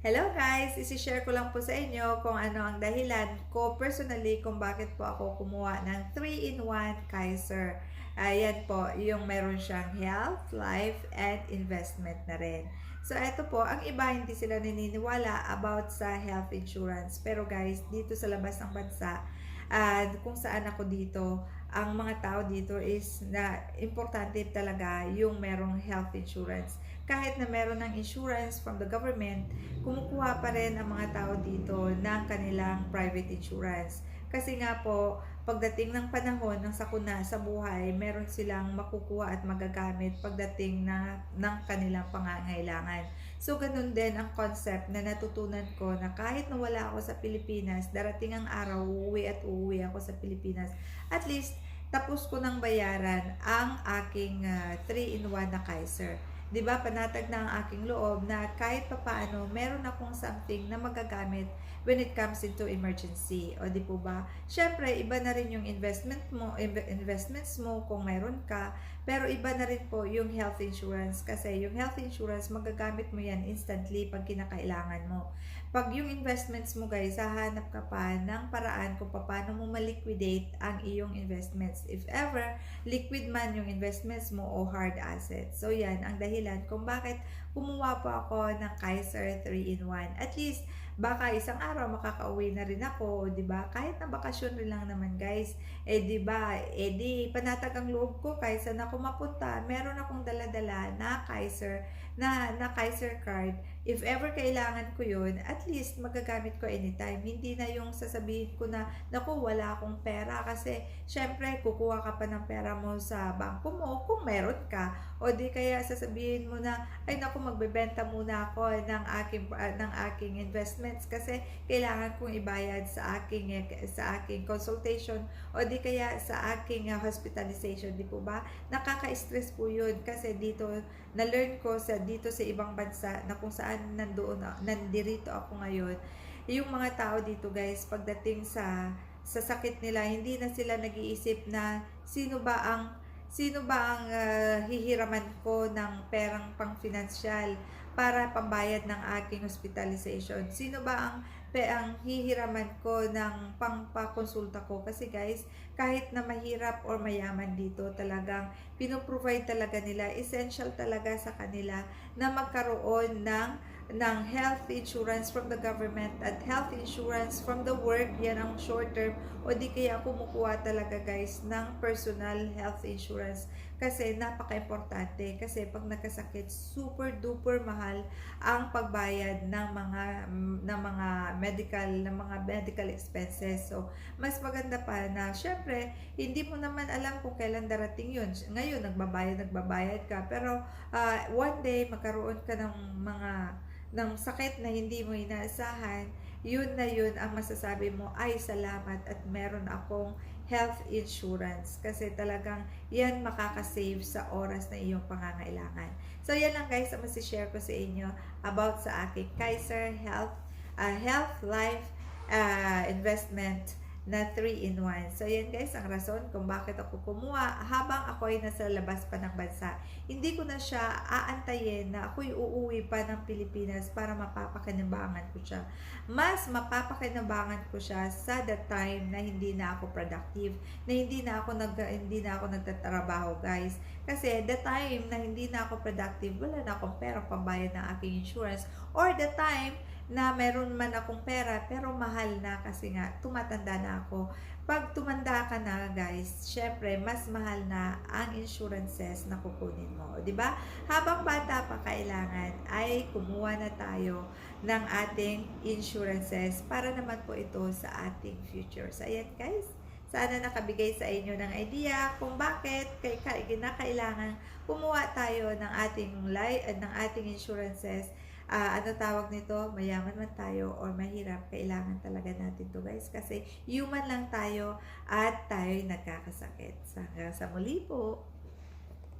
Hello guys! Isishare ko lang po sa inyo kung ano ang dahilan ko personally kung bakit po ako kumuha ng 3-in-1 Kaiser. Ayan po, yung meron siyang health, life, and investment na rin. So, ito po, ang iba hindi sila naniniwala about sa health insurance. Pero guys, dito sa labas ng bansa, at kung saan ako dito, ang mga tao dito is na importante talaga yung merong health insurance. Kahit na meron ng insurance from the government, kumukuha pa rin ang mga tao dito ng kanilang private insurance. Kasi nga po, pagdating ng panahon ng sakuna sa buhay, meron silang makukuha at magagamit pagdating na ng kanilang pangangailangan. So, ganun din ang concept na natutunan ko na kahit nawala ako sa Pilipinas, darating ang araw, uuwi at uuwi ako sa Pilipinas. At least, tapos ko nang bayaran ang aking 3-in-1 na Kaiser. 'Di ba panatag na ang aking loob na kahit papaano meron akong something na magagamit when it comes into emergency. O di po ba? Syempre, iba na rin yung investment mo, inve- investments mo kung meron ka, pero iba na rin po yung health insurance kasi yung health insurance magagamit mo yan instantly pag kinakailangan mo. Pag yung investments mo guys, hahanap ka pa ng paraan kung paano mo ma-liquidate ang iyong investments. If ever, liquid man yung investments mo o hard assets. So yan, ang dahilan kung bakit kumuha po ako ng Kaiser 3-in-1. At least, baka isang araw makakauwi na rin ako, 'di ba? Kahit na bakasyon rin lang naman, guys. Eh 'di ba? Eh di panatag ang loob ko kaysa na ako mapunta, meron akong dala-dala na Kaiser na na Kaiser card. If ever kailangan ko 'yun, at least magagamit ko anytime. Hindi na yung sasabihin ko na naku, wala akong pera. Kasi syempre kukuha ka pa ng pera mo sa bangko mo kung meron ka. O di kaya sasabihin mo na ay naku magbebenta muna ako ng aking uh, ng aking investments. Kasi kailangan kong ibayad sa aking sa aking consultation o di kaya sa aking uh, hospitalization di po ba? Nakaka-stress po yun kasi dito na-learn ko sa dito sa ibang bansa na kung saan nandoon nandirito ako ngayon. Yung mga tao dito guys pagdating sa sa sakit nila hindi na sila nag-iisip na sino ba ang sino ba ang uh, hihiraman ko ng perang pang-finansyal para pambayad ng aking hospitalization? Sino ba ang pe ang hihiraman ko ng pangpakonsulta ko kasi guys kahit na mahirap or mayaman dito talagang pinoprovide talaga nila essential talaga sa kanila na magkaroon ng ng health insurance from the government at health insurance from the work, yan ang short term, o di kaya kumukuha talaga guys ng personal health insurance. Kasi napaka-importante kasi pag nagkasakit super duper mahal ang pagbayad ng mga ng mga medical ng mga medical expenses. So mas maganda pa na syempre hindi mo naman alam kung kailan darating yun. Ngayon nagbabayad nagbabayad ka pero uh, one day magkaroon ka ng mga ng sakit na hindi mo inaasahan, yun na yun ang masasabi mo, ay salamat at meron akong health insurance kasi talagang yan makakasave sa oras na iyong pangangailangan. So yan lang guys ang masishare ko sa inyo about sa aking Kaiser Health uh, Health Life uh, Investment na 3-in-1. So, yan guys, ang rason kung bakit ako kumuha habang ako ay nasa labas pa ng bansa. Hindi ko na siya aantayin na ako'y uuwi pa ng Pilipinas para mapapakinabangan ko siya. Mas mapapakinabangan ko siya sa the time na hindi na ako productive, na hindi na ako nag hindi na ako nagtatrabaho, guys. Kasi the time na hindi na ako productive, wala na akong pera pambayad ng aking insurance or the time na meron man akong pera pero mahal na kasi nga tumatanda na ako. Pag tumanda ka na guys, syempre mas mahal na ang insurances na kukunin mo. 'di ba? Habang bata pa kailangan ay kumuha na tayo ng ating insurances para naman po ito sa ating future. So ayan guys, sana nakabigay sa inyo ng idea kung bakit kay kailangan kumuha tayo ng ating life ng ating insurances uh, ano tawag nito, mayaman man tayo or mahirap, kailangan talaga natin to guys. Kasi human lang tayo at tayo nagkakasakit. Hanggang sa muli po.